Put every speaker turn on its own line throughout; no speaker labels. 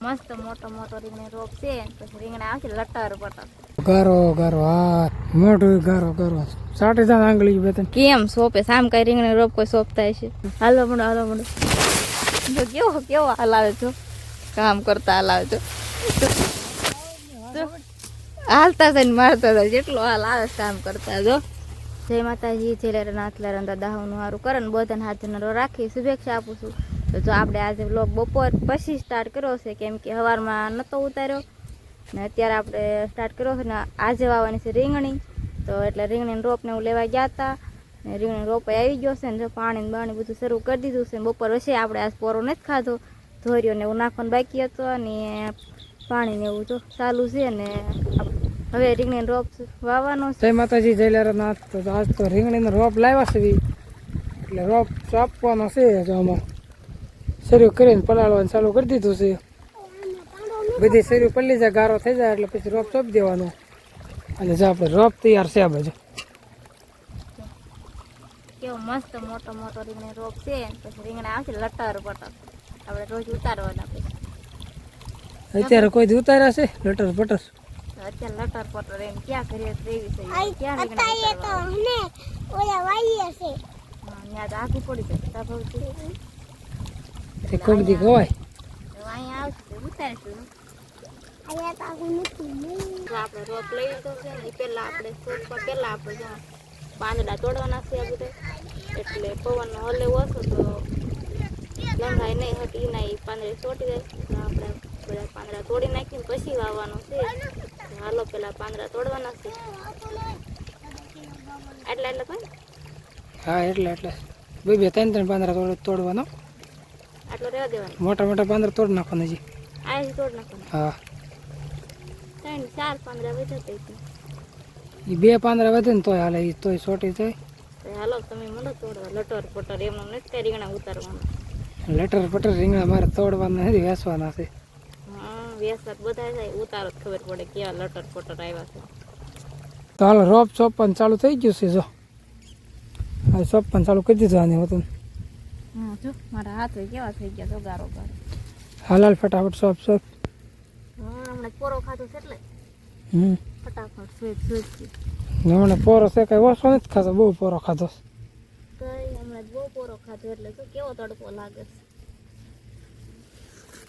મસ્ત મોટો મોટો રીંગણી રોપ છે પછી રીંગણા આવશે લટર પટર
ગારો ગારો હાથ મોટું ગારો ગારો. સાટી સાત આંગળી બે
કેમ સોપે સામ કઈ રીંગણી રોપ કોઈ સોપ થાય છે? હાલો મોડો હાલો મળો. જો કેવો કેવો હલાવે છો કામ કરતા હલાવે છો હાલતા થઈને મારતા હતા જેટલો હાલ આવે કામ કરતા જો જય માતાજી જય નાથ દાદા હું સારું કરે ને બધાને હાથ રાખી શુભેચ્છા આપું છું. તો જો આપણે આજે બ્લોગ બપોર પછી સ્ટાર્ટ કર્યો છે, કેમ કે સવારમાં નહોતો ઉતાર્યો. ને અત્યારે આપણે સ્ટાર્ટ કર્યો છે ને આજે વાવવાની છે રીંગણી. તો એટલે રીંગણીનો રોપને હું લેવા ગયા હતા. ને રીંગણી રોપ આવી ગયો છે ને જો પાણી બાણી બધું શરૂ કરી દીધું છે બપોર પછી આપણે આજ પોરો નથી ખાધો. ધોર્યો ને એવું નાખવાનું બાકી હતો અને પાણી ને એવું જો ચાલુ છે ને હવે રીંગણી રોપ વાવવાનો છે.
માતાજી જય નાથ તો આજ તો રીંગણીનો રોપ લાવ્યા છે એટલે રોપ આપવાનો છે જો આમાં શરૂ કરીને પલાળવાનું ચાલુ કરી દીધું છે. બધી શરીર પલ્લી જાય ગારો થઈ જાય એટલે પછી રોપ ચોપી દેવાનો. અને જો આપણે રોપ તૈયાર છે આ બાજુ.
કેવો મસ્ત મોટો મોટો રીંગણી રોપ છે પછી રીંગણા આવશે લટર પટર આપણે રોજ ઉતારવાના પછી.
અત્યારે કોઈ ઉતાર્યા છે? લટર પટર?
અત્યારે લટર પટર એમ ક્યાં કરીએ છે? ક્યાં રીંગણા ઉતારવાના? છે. ત્યાં આખું પડી જાય તા
કોઈક દી ગવાય.
પાંદડા તોડવાના છે એટલે પવન હલે ઓછો તો લંઘાય નહીં હતી ના એ પાંદડે ચોટી જાય આપણે બધા પાંદડા તોડી નાખીને પછી વાવવાનું છે હાલો પેલા પાંદડા તોડવાના છે. એટલા એટલે કોઈ
હા એટલે એટલે. બે બે ત્રણ ત્રણ પાંદડા તોડ તોડવાનો.
આટલો રહેવા દેવાનો.
મોટા મોટા પાંદડા તોડ નાખવાના જી
આ તોડ નાખવાનું.
હા.
ત્રણ ચાર પાંદડા વધે તો
એ બે પાંદડા વધે ને તોય હાલે એ તોય સોટી
થાય હાલો તમે મને તોડવા લટર પટર એમનો નથી કઈ રીંગણા ઉતારવાના.
લટર પટર રીંગણા મારે તોડવાના નથી વેસવાના છે.
હા વ્યસત બધા થાય. ઉતારો ખબર પડે કેવા લટર પટર આવ્યા છે.
તો હાલ રોપ ચોપન ચાલુ થઈ ગયું છે જો. હા ચોપન ચાલુ કરી દીધું આની હતું
હા જો મારા હાથ કેવા થઈ ગયા તો ગારો ગારો
હાલ હાલ ફટાફટ સોપ સોપ
હા હમણાં પોરો ખાધો છે એટલે
હમ
ફટાફટ
હમણાં પોરો છે કઈ ઓછો નથી ખાતો બહુ પોરો ખાધો.
કઈ હમણાં બહુ પોરો ખાધો એટલે તો કેવો તડકો લાગે છે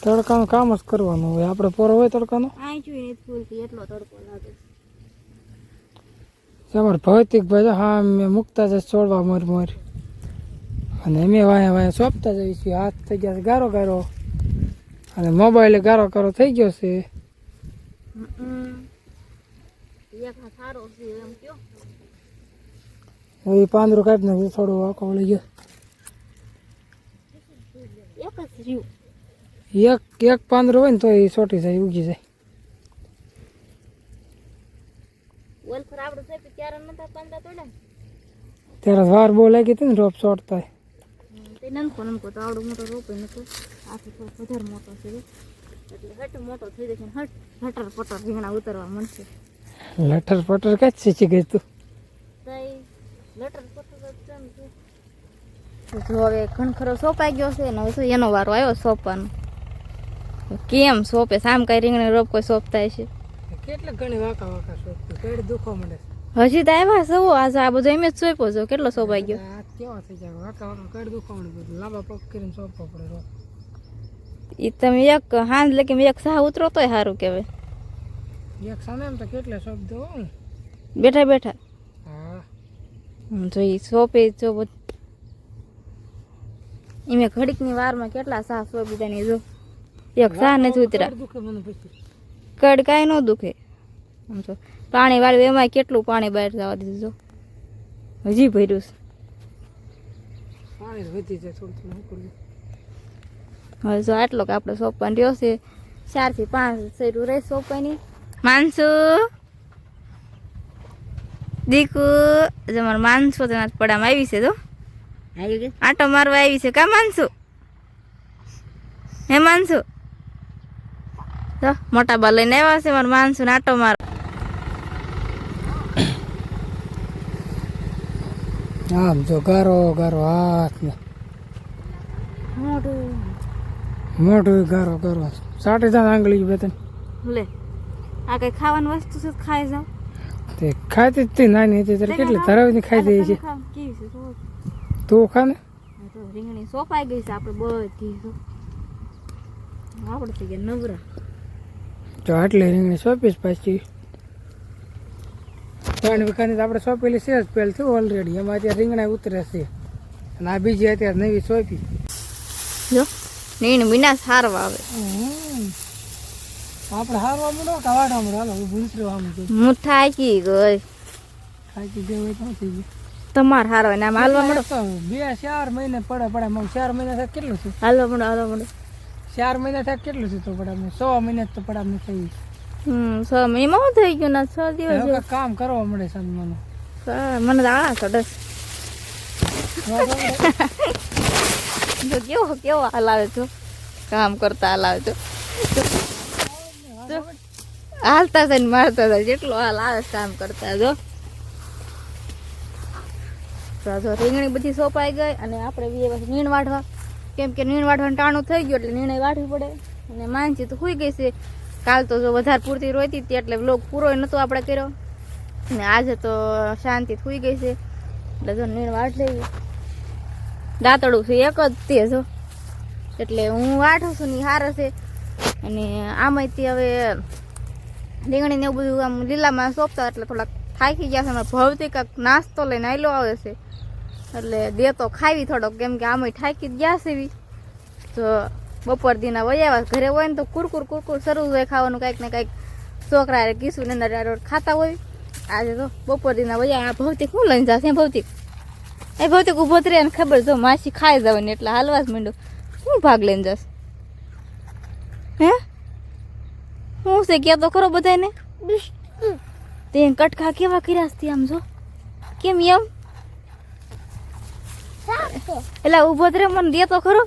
તડકાનું કામ જ કરવાનું હોય આપણે પોરો હોય તડકાનો
આઈ જોઈ નથી ભૂલતી એટલો તડકો લાગે છે
અમારે ભૌતિક ભાઈ હા મેં મૂકતા જ છોડવા મોર મોર અને અમે વાયા વાયા સોંપતા જઈએ છીએ. હાથ થઈ ગયા છે ગારો ગારો. અને મોબાઈલે ગારો ગારો થઈ ગયો છે.
હમ. એક હાથ સારો છે એમ કયો.
એ પાંદરું કાપી નાખ્યું થોડું વાંકો વળી ગયો.
એક જ રહ્યું.
એક એક પાંદરું હોય ને તો એ સોટી જાય ઉગી જાય.
ઓલ ફર આપણે છે ત્યારે નતા પાંદડા તોડ્યા? ને?
ત્યારે વાર બહુ લાગી હતી ને રોપ સોટતા
તે નનકો નનકો તો આવડો મોટો રોપે નતો આથી થોડો વધારે મોટો છે. એટલે હટ મોટો થઈ જશે ને હટ. લટર પટર રીંગણા ઉતરવા મળશે
લટર પટર કાચ શીખી ગઈ તું?
તઈ લટર પટર છે તું. હવે સોંપાઈ ગયો છે ને હવે એનો વારો આવ્યો સોંપવાનો? કેમ સોંપે સામ કઈ રીંગણી રોપ કોઈ સોંપતા છે
કેટલા ઘણી વાંકા વાંકા સોંપતું કઈ દુખવા મળે
હજી તો આવ્યા સવો આજે આ બધો એમ જ સોંપ્યો છો કેટલો સોપાઈ ગયો?
કેવા થઈ જાય? વાંકા વાંકા કઈ દુખવા બધું. લાંબા પગ કરીને સોંપવા પડે રોપ
એ તમે એક હાંજ લેકે એક સાહ ઉતરો તોય સારું કહેવાય.
એક સામે એમ તો કેટલા શબ્દો
બેઠા બેઠા.
હા.
હમ, જો ઈ સોંપે જો એમે ઘડીકની વારમાં કેટલા સાહ સોંપી ની જો. એક સાહ નથી
પછી.
કડ કાંઈ ન દુખે. પાણી વાળ્યું એમાં કેટલું પાણી બહાર જવા દીધું જો. હજી ભર્યું છે.
પાણી વધી જાય થોડું થોડું કરવું
હવે જો આટલો કે આપણે સોંપવાનો રહ્યો છે ચારથી પાંચ શેરું રહે સોંપવાની માનસુ? દીકુ જો મારે માનસો તેના પડામાં આવી છે તો આટો મારવા આવી છે કા માનસુ? હે માનસુ? તો મોટા બા લઈને આવ્યા છે મારા માનસુ ને આટો માર
આમ જો ગારો ગારો હાથ
મોટું
મોટું ગારો ગારો. સાઠે જાણ આંગળી બે તને
લે આ કઈ ખાવાની વસ્તુ છે ખાઈ જાવ
તે ખાતી જ તે નાની હતી ત્યારે કેટલી ધરાવીને ખાઈ જાય છે.
તો?
ખા ને
તો રીંગણી સોપાઈ ગઈ છે આપણે બધી તો. આપણે થઈ ગયા નવરા.
જો આટલી રીંગણી સોપીશ પાછી. ત્રણ વીઘાની તો આપણે સોંપેલી છે જ પહેલ થયું ઓલરેડી એમાં અત્યારે રીંગણા ઉતરે છે. અને આ બીજી અત્યારે નવી સોંપી.
જો નીણ મીના સારવા આવે.
આપણે હારવા મળો કે વાડવા મળો? હાલો ઊભું ઉતર્યો આમ
હું થાકી ગઈ.
થાકી જે હોય તો થઈ ગયું?
તમાર હારવા ને આમ હાલવા મળો?
બે ચાર મહિને પડે પડે. મગ ચાર મહિના થાય કેટલું છે
હાલવા મળો હાલવા મળો.
ચાર મહિના થાય કેટલું છે તો પડે સો મહિના તો પડે થઈ
હમ છ મહિનામાં શું થઈ ગયું ના છ દિવસ?
કામ કરવા મળે સાંજ મને
મને તો ચડે જો કેવો કેવો હલાવે છો? કામ કરતા હલાવે છો. હાલતા થાય મારતા થાય જેટલો હાલ આવે કામ કરતા જો. જો રીંગણી બધી સોપાઈ ગઈ અને આપણે બી પછી નીણ વાઢવા. કેમ કે નીણ વાઢવાનું ટાણું થઈ ગયું એટલે નીણે વાઢવી પડે. અને માનસી તો સુઈ ગઈ છે. કાલ તો જો વધારે પૂરતી રોતી હતી એટલે વ્લોગ પૂરો નહોતો આપણે કર્યો. ને આજે તો શાંતિ થઈ ગઈ છે. એટલે જો નીણ વાટ લેવી દાંતડું છે એક જ તે જો. એટલે હું વાઠું છું ની હારે છે. અને આમાંથી હવે રીંગણીને એવું બધું આમ લીલામાં સોંપતા એટલે થોડાક થાકી ગયા છે. ભવતી કાંક નાસ્તો લઈને આયલો આવે છે. એટલે દે તો ખાવી થોડોક, કેમ કે આમાં થાકી ગયા છે એવી તો બપોર દીના આવ્યા. ઘરે હોય ને તો કુરકુર કુરકુર શરૂ હોય ખાવાનું કાંઈક ને કાંઈક. છોકરા કીસું ને રોડ ખાતા હોય. આજે તો બપોર દીના વયા આ ભૌતિક શું લઈને જશે ભૌતિક? એ ભૌતિક ઊભો જ ને ખબર જો માસી ખાઈ જવાની એટલે હાલવા જ માંડો શું ભાગ લઈને જશ? હે? હું છે ક્યાં તો ખરો બધાને તે કટકા કેવા કર્યા છે આમ જો? કેમ એમ? એટલે ઊભો જ રે મને દે તો ખરો.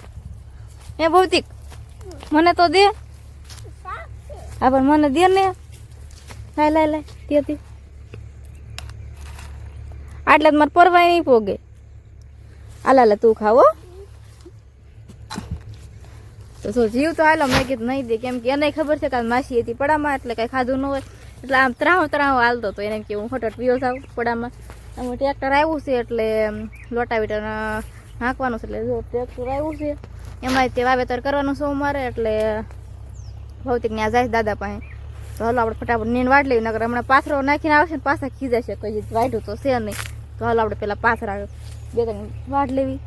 એ ભૌતિક, મને તો દે. હા, પણ મને દે ને. લાય લાય લાય દે આટલે મારે પરવાય નહીં પોગે. આલા તું ખાવો તો જીવ તો હાલો, મેં કીધું નહીં દે. કેમ કે એને ખબર છે કે માસી હતી પડામાં, એટલે કાંઈ ખાધું ન હોય. એટલે આમ ત્રાહો ત્રાહો હાલતો તો એને કે હું ફટોટ પીવો થાવ પડામાં. આમ ટ્રેક્ટર આવ્યું છે, એટલે લોટાવીટર નાખવાનું છે. એટલે જો ટ્રેક્ટર આવ્યું છે એમાં તે વાવેતર કરવાનું છે મારે એટલે ભૌતિક આ જાય દાદા પાસે. તો હાલો આપણે ફટાફટ નીંદ વાટ લેવી નકર હમણાં પાથરો નાખીને આવશે ને પાછા ખીજાશે, કોઈ વાઢ્યું તો છે નહીં. તો હાલો આપણે પેલા પાથરા બે ત્રણ વાટ લેવી.